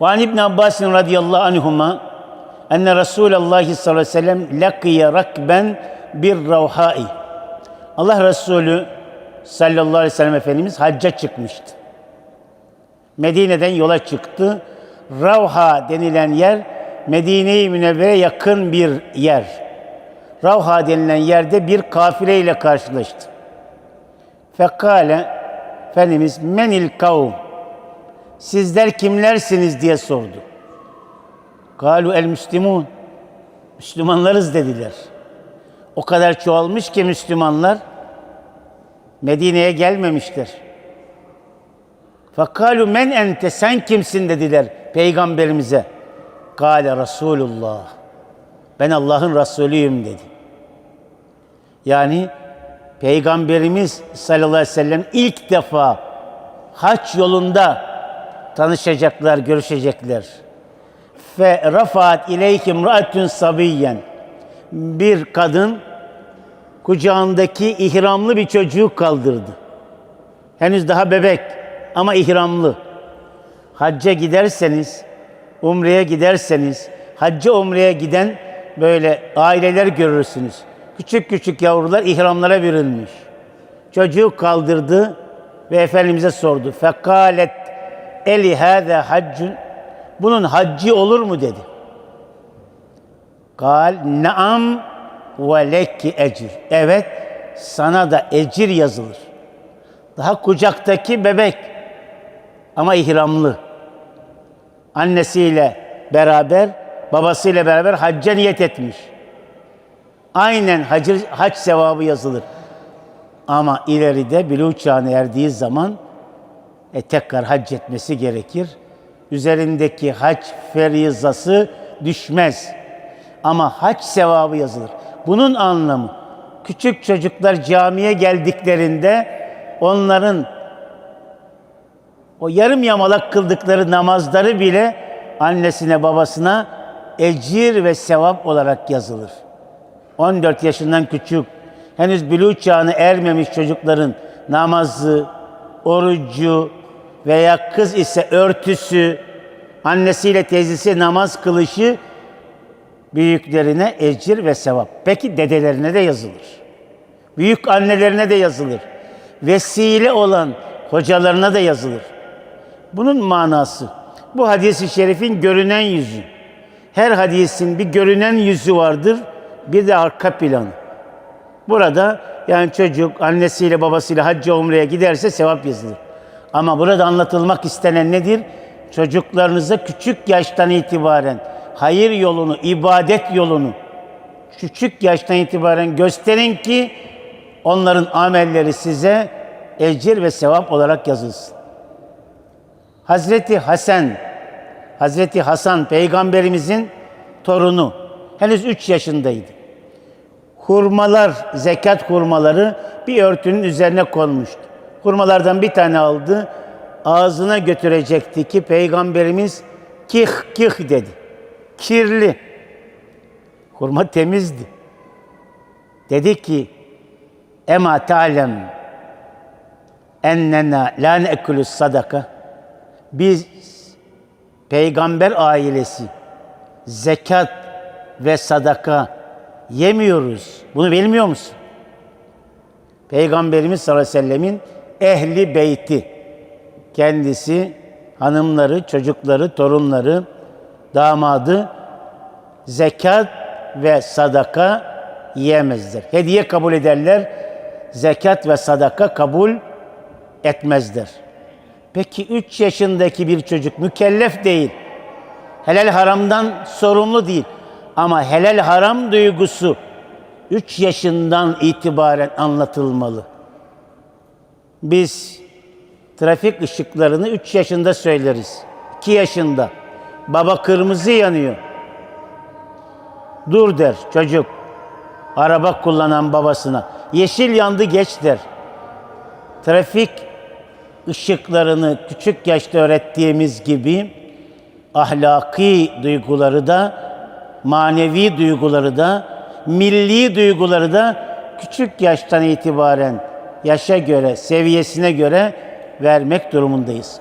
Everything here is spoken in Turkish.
Ve an İbn Abbas radıyallahu anhuma enne Resulullah sallallahu aleyhi ve sellem lakiye rakben bir ravhai. Allah Resulü sallallahu aleyhi ve sellem Efendimiz hacca çıkmıştı. Medine'den yola çıktı. Ravha denilen yer Medine-i Münevvere yakın bir yer. Ravha denilen yerde bir kafile ile karşılaştı. Fekale Efendimiz menil kavm Sizler kimlersiniz diye sordu. Galu el müslimun. Müslümanlarız dediler. O kadar çoğalmış ki Müslümanlar Medine'ye gelmemişler. Fekalu men ente sen kimsin dediler peygamberimize. Kale Resulullah. Ben Allah'ın Resulüyüm dedi. Yani Peygamberimiz sallallahu aleyhi ve sellem ilk defa haç yolunda tanışacaklar, görüşecekler. Fe rafaat ileyhim ra'atun sabiyyen. Bir kadın kucağındaki ihramlı bir çocuğu kaldırdı. Henüz daha bebek ama ihramlı. Hacca giderseniz, umreye giderseniz, hacca umreye giden böyle aileler görürsünüz. Küçük küçük yavrular ihramlara bürünmüş. Çocuğu kaldırdı ve Efendimiz'e sordu. Fekalet eli hâzâ haccun. Bunun haccı olur mu dedi. Kal naam ve lekki ecir. Evet sana da ecir yazılır. Daha kucaktaki bebek ama ihramlı. Annesiyle beraber, babasıyla beraber hacca niyet etmiş. Aynen hac, hac sevabı yazılır. Ama ileride bülü çağına erdiği zaman e, tekrar hac etmesi gerekir. Üzerindeki hac ferizası düşmez. Ama hac sevabı yazılır. Bunun anlamı küçük çocuklar camiye geldiklerinde onların o yarım yamalak kıldıkları namazları bile annesine babasına ecir ve sevap olarak yazılır. 14 yaşından küçük, henüz bülü çağına ermemiş çocukların namazı, orucu veya kız ise örtüsü, annesiyle teyzesi namaz kılışı büyüklerine ecir ve sevap. Peki dedelerine de yazılır. Büyük annelerine de yazılır. Vesile olan hocalarına da yazılır. Bunun manası bu hadisi şerifin görünen yüzü. Her hadisin bir görünen yüzü vardır, bir de arka planı. Burada yani çocuk annesiyle babasıyla hacca umreye giderse sevap yazılır. Ama burada anlatılmak istenen nedir? Çocuklarınıza küçük yaştan itibaren hayır yolunu, ibadet yolunu küçük yaştan itibaren gösterin ki onların amelleri size ecir ve sevap olarak yazılsın. Hazreti Hasan, Hazreti Hasan peygamberimizin torunu henüz 3 yaşındaydı. Hurmalar, zekat hurmaları bir örtünün üzerine konmuştu. Hurmalardan bir tane aldı, ağzına götürecekti ki peygamberimiz kih kih dedi. Kirli. Hurma temizdi. Dedi ki Ema ta'lem ennena la ne'kulü sadaka biz peygamber ailesi zekat ve sadaka yemiyoruz. Bunu bilmiyor musun? Peygamberimiz sallallahu aleyhi ve sellemin ehli beyti kendisi, hanımları, çocukları, torunları, damadı zekat ve sadaka yiyemezler. Hediye kabul ederler, zekat ve sadaka kabul etmezler. Peki 3 yaşındaki bir çocuk mükellef değil. Helal haramdan sorumlu değil. Ama helal haram duygusu 3 yaşından itibaren anlatılmalı. Biz trafik ışıklarını 3 yaşında söyleriz. 2 yaşında. Baba kırmızı yanıyor. Dur der çocuk. Araba kullanan babasına. Yeşil yandı geç der. Trafik ışıklarını küçük yaşta öğrettiğimiz gibi ahlaki duyguları da, manevi duyguları da, milli duyguları da küçük yaştan itibaren yaşa göre, seviyesine göre vermek durumundayız.